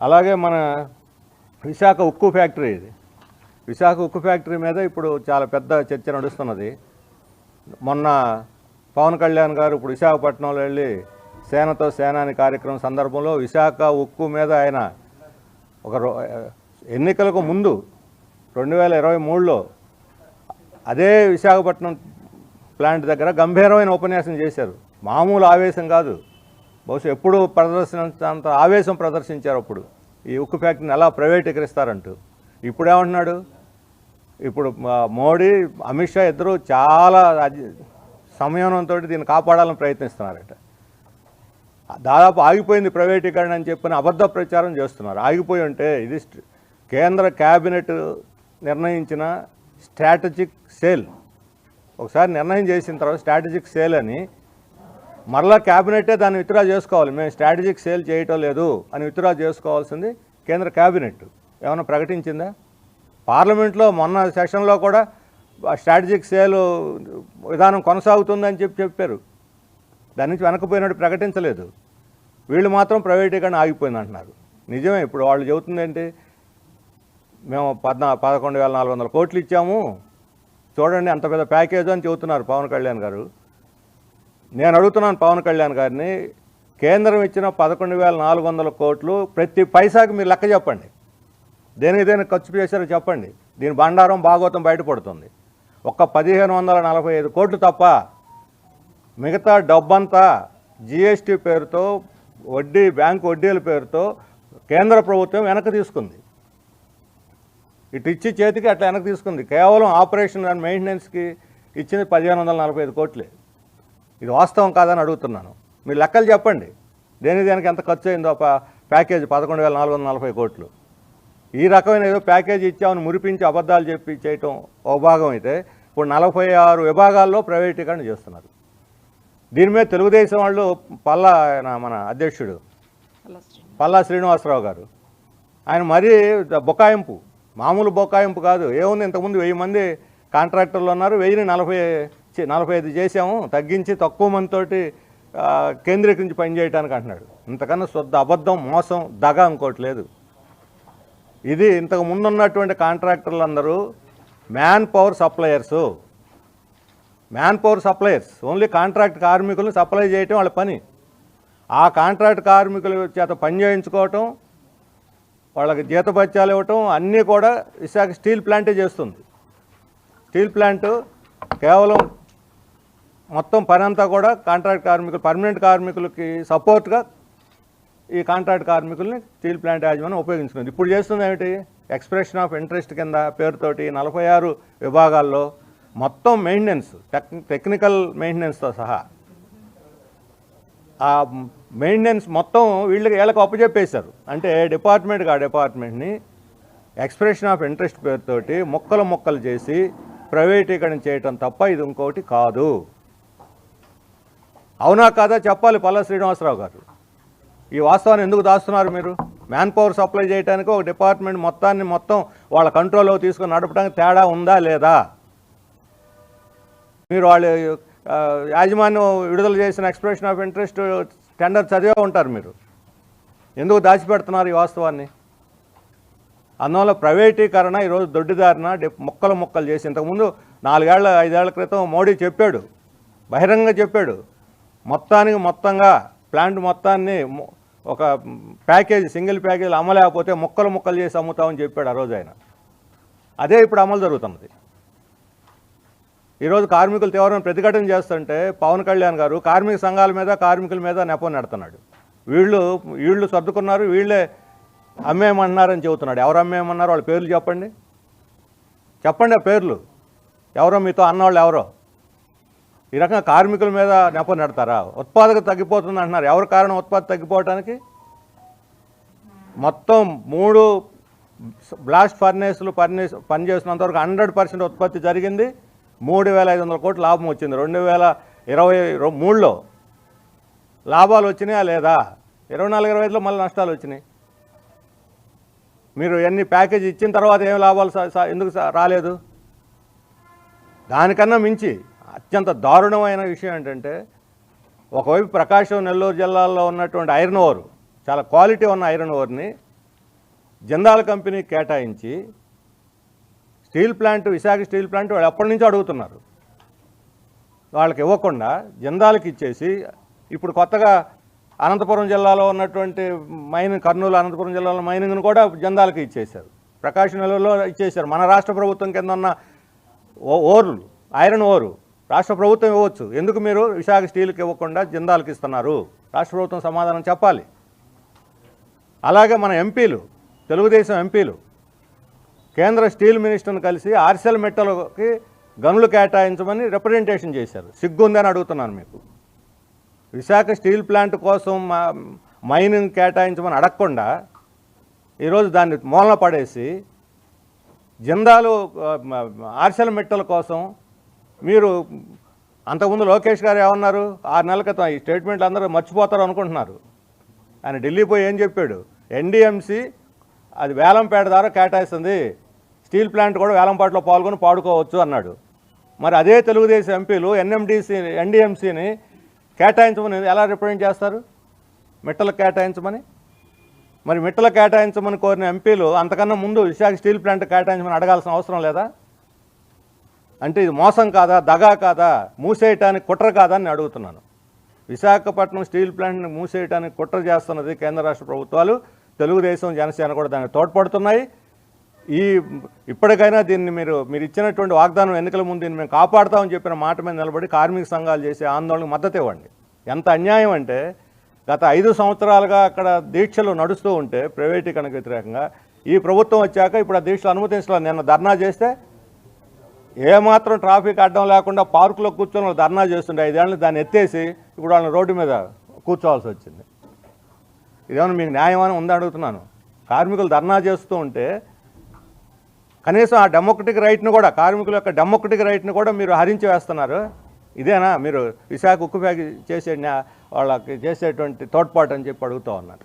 అలాగే మన విశాఖ ఉక్కు ఫ్యాక్టరీ ఇది. విశాఖ ఉక్కు ఫ్యాక్టరీ మీద ఇప్పుడు చాలా పెద్ద చర్చ నడుస్తున్నది. మొన్న పవన్ కళ్యాణ్ గారు ఇప్పుడు విశాఖపట్నంలో వెళ్ళి సేనతో సేనాని కార్యక్రమం సందర్భంలో విశాఖ ఉక్కు మీద ఆయన ఒక రో- ఎన్నికలకు ముందు రెండు వేల ఇరవై మూడులో అదే విశాఖపట్నం ప్లాంట్ దగ్గర గంభీరమైన ఉపన్యాసం చేశారు. మామూలు ఆవేశం కాదు. బహుశా ఎప్పుడు ప్రదర్శించినంత ఆవేశం ప్రదర్శించారు అప్పుడు. ఈ ఉక్కు ఫ్యాక్టరీని ఎలా ప్రైవేటీకరిస్తారంటూ. ఇప్పుడేమంటున్నాడు ఇప్పుడు మోడీ అమిత్ షా ఇద్దరు చాలా అజ- సంయమనంతో దీన్ని కాపాడాలని ప్రయత్నిస్తున్నారట. దాదాపు ఆగిపోయింది ప్రైవేటీకరణ అని చెప్పని అబద్ధ ప్రచారం చేస్తున్నారు. ఆగిపోయి ఉంటే ఇది కేంద్ర క్యాబినెట్ నిర్ణయించిన స్ట్రాటజిక్ సేల్. ఒకసారి నిర్ణయం చేసిన తర్వాత స్ట్రాటజిక్ సేల్ అని మరలా క్యాబినెటే దాన్ని విత్డ్రా చేసుకోవాలి. మేము స్ట్రాటజిక్ సేల్ చేయటం లేదు అని విత్డ్రా చేసుకోవాల్సింది కేంద్ర క్యాబినెట్. ఏమైనా ప్రకటించిందా? పార్లమెంట్లో మొన్న సెషన్లో కూడా స్ట్రాటజిక్ సేల్ విధానం కొనసాగుతుందని చెప్పి చెప్పారు. దాని నుంచి వెనకపోయినట్టు ప్రకటించలేదు. వీళ్ళు మాత్రం ప్రైవేటీకరణ ఆగిపోయింది అంటున్నారు నిజమే ఇప్పుడు వాళ్ళు చెబుతుంది ఏంటి? మేము పద్నా పదకొండు వేల నాలుగు వందల కోట్లు ఇచ్చాము. చూడండి అంత పెద్ద ప్యాకేజ్ అని చెబుతున్నారు పవన్ కళ్యాణ్ గారు. నేను అడుగుతున్నాను పవన్ కళ్యాణ్ గారిని కేంద్రం ఇచ్చిన పదకొండు వేల నాలుగు వందల కోట్లు ప్రతి పైసాకి మీరు లెక్క చెప్పండి. దేనికి దేనికి ఖర్చు చేశారో చెప్పండి. దీని బండారం భాగవతం బయటపడుతుంది ఒక్క పదిహేను వందల నలభై ఐదు కోట్లు తప్ప మిగతా డబ్బంతా జిఎస్టీ పేరుతో వడ్డీ బ్యాంకు వడ్డీల పేరుతో కేంద్ర ప్రభుత్వం వెనక్కి తీసుకుంది. ఇటు ఇచ్చి చేతికి అట్లా వెనక్కి తీసుకుంది. కేవలం ఆపరేషన్ అండ్ మెయింటెనెన్స్కి ఇచ్చింది పదిహేను వందల నలభై ఐదు కోట్లే. ఇది వాస్తవం కాదని అడుగుతున్నాను. మీరు లెక్కలు చెప్పండి. దేని దేనికి ఎంత ఖర్చు అయిందో ప- ప్యాకేజ్ పదకొండు వేల నాలుగు వందల నలభై కోట్లు. ఈ రకమైన ఏదో ప్యాకేజ్ ఇచ్చామని మురిపించి అబద్ధాలు చెప్పి చేయటం ఒక భాగం అయితే ఇప్పుడు నలభై ఆరు విభాగాల్లో ప్రైవేటీకరణ చేస్తున్నారు. దీని మీద తెలుగుదేశం వాళ్ళు పల్లా మన అధ్యక్షుడు పల్లా శ్రీనివాసరావు గారు. ఆయన మరీ బొకాయింపు మామూలు బొకాయింపు కాదు. ఏముంది ఇంతకుముందు వెయ్యి మంది కాంట్రాక్టర్లు ఉన్నారు వెయ్యిని నలభై నలభై ఐదు చేసాము తగ్గించి తక్కువ మందితోటి కేంద్రీకరించి పనిచేయడానికి అంటున్నాడు. ఇంతకన్నా శుద్ధ అబద్ధం మోసం దగ ఇంకోటి లేదు. ఇది ఇంతకు ముందున్నటువంటి కాంట్రాక్టర్లు అందరూ man power suppliers. Man power suppliers. Only contract కార్మికులను సప్లై చేయటం వాళ్ళ పని. ఆ కాంట్రాక్ట్ కార్మికుల చేత పని చేయించుకోవటం వాళ్ళకి జీతభత్యాలు ఇవ్వటం అన్నీ కూడా విశాఖ స్టీల్ ప్లాంటే చేస్తుంది. స్టీల్ ప్లాంట్ కేవలం మొత్తం పని అంతా కూడా కాంట్రాక్ట్ కార్మికులు పర్మనెంట్ కార్మికులకి సపోర్ట్గా ఈ కాంట్రాక్ట్ కార్మికుల్ని స్టీల్ ప్లాంట్ యాజమాన్యం ఉపయోగించుకుంది. ఇప్పుడు చేస్తుంది ఏమిటి? ఎక్స్ప్రెషన్ ఆఫ్ ఇంట్రెస్ట్ కింద పేరుతోటి నలభై ఆరు విభాగాల్లో మొత్తం మెయింటెనెన్స్ టెక్ టెక్నికల్ మెయింటెనెన్స్తో సహా ఆ మెయింటెనెన్స్ మొత్తం వీళ్ళకి వీళ్ళకి అప్పచెప్పేశారు. అంటే డిపార్ట్మెంట్కి ఆ డిపార్ట్మెంట్ని ఎక్స్ప్రెషన్ ఆఫ్ ఇంట్రెస్ట్ పేరుతోటి మొక్కలు మొక్కలు చేసి ప్రైవేటీకరణ చేయటం తప్ప ఇది ఇంకోటి కాదు. అవునా కాదా చెప్పాలి పల్లా శ్రీనివాసరావు గారు. ఈ వాస్తవాన్ని ఎందుకు దాస్తున్నారు మీరు? మ్యాన్ పవర్ సప్లై చేయడానికి ఒక డిపార్ట్మెంట్ మొత్తాన్ని మొత్తం వాళ్ళ కంట్రోల్లో తీసుకొని నడపడానికి తేడా ఉందా లేదా? మీరు వాళ్ళు యాజమాన్యం విడుదల చేసిన ఎక్స్ప్రెషన్ ఆఫ్ ఇంట్రెస్ట్ టెండర్ చదివే ఉంటారు మీరు. ఎందుకు దాచిపెడుతున్నారు ఈ వాస్తవాన్ని? అందువల్ల ప్రైవేటీకరణ ఈరోజు దొడ్డిదారిన మొక్కలు మొక్కలు చేసి ఇంతకుముందు నాలుగేళ్ళ ఐదేళ్ళ క్రితం మోడీ చెప్పాడు. బహిరంగ చెప్పాడు. మొత్తానికి మొత్తంగా ప్లాంట్ మొత్తాన్ని ఒక ప్యాకేజ్ సింగిల్ ప్యాకేజ్ అమ్మలేకపోతే ముక్కలు ముక్కలు చేసి అమ్ముతామని చెప్పాడు ఆ రోజు ఆయన. అదే ఇప్పుడు అమలు జరుగుతున్నది. ఈరోజు కార్మికులు తీవ్రమైన ప్రతిఘటన చేస్తుంటే పవన్ కళ్యాణ్ గారు కార్మిక సంఘాల మీద కార్మికుల మీద నెపం నెడుతున్నాడు. వీళ్ళు వీళ్ళు సర్దుకున్నారు వీళ్ళే అమ్మేయమన్నారని చెబుతున్నాడు. ఎవరు అమ్మేయమన్నారు వాళ్ళ పేర్లు చెప్పండి. చెప్పండి ఆ పేర్లు. ఎవరో మీతో అన్నవాళ్ళు ఎవరో? ఈ రకంగా కార్మికుల మీద నెపం నెడతారా? ఉత్పాదక తగ్గిపోతుంది అంటున్నారు. ఎవరు కారణం ఉత్పత్తి తగ్గిపోవటానికి? మొత్తం మూడు బ్లాస్ట్ ఫర్నేసులు ఫర్నేస్ పనిచేసినంతవరకు హండ్రెడ్ పర్సెంట్ ఉత్పత్తి జరిగింది. మూడు వేల ఐదు వందల కోట్ల లాభం వచ్చింది. రెండు వేల ఇరవై మూడులో లాభాలు వచ్చినాయా లేదా? ఇరవై నాలుగు ఇరవై ఐదులో మళ్ళీ నష్టాలు వచ్చినాయి. మీరు ఎన్ని ప్యాకేజ్ ఇచ్చిన తర్వాత ఏం లాభాలు ఎందుకు రాలేదు? దానికన్నా మించి అత్యంత దారుణమైన విషయం ఏంటంటే ఒకవైపు ప్రకాశం నెల్లూరు జిల్లాల్లో ఉన్నటువంటి ఐరన్ ఓర్ చాలా క్వాలిటీ ఉన్న ఐరన్ ఓర్ని జిందాల్ కంపెనీ కేటాయించి steel plant Visakha steel plant వాళ్ళు ఎప్పటి నుంచో అడుగుతున్నారు. వాళ్ళకి ఇవ్వకుండా జిందాల్కి ఇచ్చేసి ఇప్పుడు కొత్తగా అనంతపురం జిల్లాలో ఉన్నటువంటి మైనింగ్ కర్నూలు అనంతపురం జిల్లాలో మైనింగ్ను కూడా జిందాల్కి ఇచ్చేశారు. ప్రకాశం నెలలో ఇచ్చేశారు. మన రాష్ట్ర ప్రభుత్వం కింద ఉన్న ఓ- ఓర్లు ఐరన్ ఓరు రాష్ట్ర ప్రభుత్వం ఇవ్వచ్చు ఎందుకు మీరు విశాఖ స్టీల్కి ఇవ్వకుండా జిందాల్కి ఇస్తున్నారు? రాష్ట్ర ప్రభుత్వం సమాధానం చెప్పాలి. అలాగే మన ఎంపీలు తెలుగుదేశం ఎంపీలు కేంద్ర స్టీల్ మినిస్టర్ని కలిసి ఆర్సెల్ మెట్టలకి గనులు కేటాయించమని రిప్రజెంటేషన్ చేశారు. సిగ్గుందని అడుగుతున్నాను మీకు. విశాఖ స్టీల్ ప్లాంట్ కోసం మైనింగ్ కేటాయించమని అడగకుండా ఈరోజు దాన్ని మూలన పడేసి జిందాలు ఆర్సెల్ మెట్టల కోసం మీరు అంతకుముందు లోకేష్ గారు ఏమన్నారు? ఆరు నెలల క్రితం ఈ స్టేట్మెంట్లు అందరూ మర్చిపోతారు అనుకుంటున్నారు. ఆయన ఢిల్లీ పోయి ఏం చెప్పాడు? ఎన్డీఎంసీ అది వేలంపేట ద్వారా కేటాయిస్తుంది. స్టీల్ ప్లాంట్ కూడా వేలంపాటలో పాల్గొని పాడుకోవచ్చు అన్నాడు. మరి అదే తెలుగుదేశం ఎంపీలు ఎన్ఎండిసి ఎన్డిఎంసిని కేటాయించమని ఎలా రిప్రజెంట్ చేస్తారు? మిట్టలు కేటాయించమని? మరి మిట్టలు కేటాయించమని కోరిన ఎంపీలు అంతకన్నా ముందు విశాఖ స్టీల్ ప్లాంట్ కేటాయించమని అడగాల్సిన అవసరం లేదా? అంటే ఇది మోసం కాదా దగా కాదా మూసేయటానికి కుట్ర కాదా అని అడుగుతున్నాను. విశాఖపట్నం స్టీల్ ప్లాంట్ని మూసేయటానికి కుట్ర చేస్తున్నది కేంద్ర రాష్ట్ర ప్రభుత్వాలు తెలుగుదేశం జనసేన కూడా దానికి తోడ్పడుతున్నాయి. ఈ ఇప్పటికైనా దీన్ని మీరు మీరు ఇచ్చినటువంటి వాగ్దానం ఎన్నికల ముందు దీన్ని మేము కాపాడుతామని చెప్పిన మాట మీద నిలబడి కార్మిక సంఘాలు చేసే ఆందోళనకు మద్దతు ఇవ్వండి. ఎంత అన్యాయం అంటే గత ఐదు సంవత్సరాలుగా అక్కడ దీక్షలు నడుస్తూ ఉంటే ప్రైవేటీకరణకు వ్యతిరేకంగా ఈ ప్రభుత్వం వచ్చాక ఇప్పుడు ఆ దీక్షలు అనుమతించలేదు. నిన్న ధర్నా చేస్తే ఏమాత్రం ట్రాఫిక్ అడ్డం లేకుండా పార్కులో కూర్చొని వాళ్ళు ధర్నా చేస్తుండే ఐదేళ్ళని దాన్ని ఎత్తేసి ఇప్పుడు వాళ్ళని రోడ్డు మీద కూర్చోవాల్సి వచ్చింది. ఇదేమన్నా మీకు న్యాయమని ఉందని అడుగుతున్నాను. కార్మికులు ధర్నా చేస్తూ ఉంటే కనీసం ఆ డెమోక్రటిక్ రైట్ను కూడా కార్మికుల యొక్క డెమోక్రటిక్ రైట్ను కూడా మీరు హరించి వేస్తున్నారు. ఇదేనా మీరు విశాఖ ఉక్కు ఫ్యాక్టరీ చేసే వాళ్ళకి చేసేటువంటి తోడ్పాటు అని చెప్పి అడుగుతూ ఉన్నారు